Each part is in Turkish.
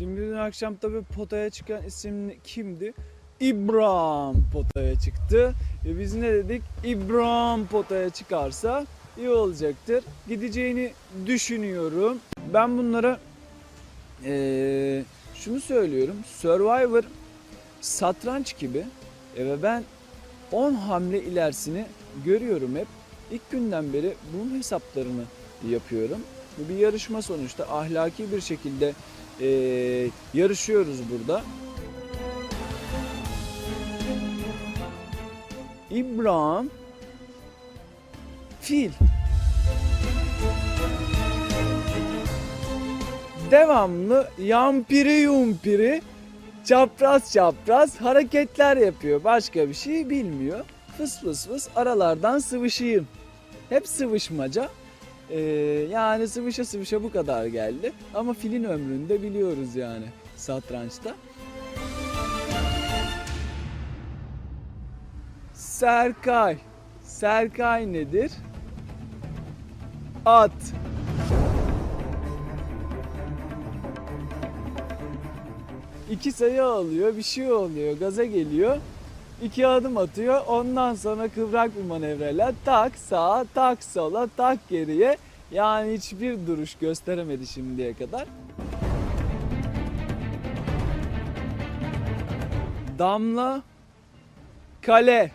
Şimdi dün akşam tabii potaya çıkan isim kimdi? İbrahim potaya çıktı. E biz ne dedik? İbrahim potaya çıkarsa iyi olacaktır. Gideceğini düşünüyorum. Ben bunlara eee, şunu söylüyorum. Survivor satranç gibi e, ve ben 10 hamle ilerisini görüyorum hep. İlk günden beri bunun hesaplarını yapıyorum. Bu bir yarışma sonuçta ahlaki bir şekilde e, yarışıyoruz burada. İbrahim fil. Devamlı yampiri yumpiri çapraz çapraz hareketler yapıyor. Başka bir şey bilmiyor. Fıs fıs fıs aralardan sıvışayım. Hep sıvışmaca. Ee, yani sıvışa sıvışa bu kadar geldi. Ama filin ömründe biliyoruz yani satrançta. Serkay. Serkay nedir? At. İki sayı alıyor, bir şey oluyor, gaza geliyor. İki adım atıyor. Ondan sonra kıvrak bir manevrayla tak sağa, tak sola, tak geriye. Yani hiçbir duruş gösteremedi şimdiye kadar. Damla kale.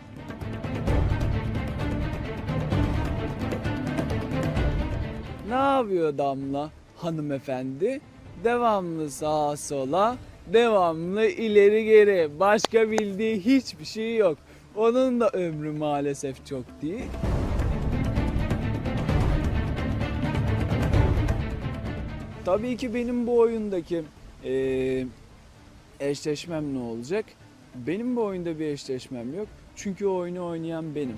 Ne yapıyor Damla hanımefendi? Devamlı sağa sola, devamlı ileri geri. Başka bildiği hiçbir şey yok. Onun da ömrü maalesef çok değil. Tabii ki benim bu oyundaki eee, eşleşmem ne olacak? Benim bu oyunda bir eşleşmem yok. Çünkü oyunu oynayan benim.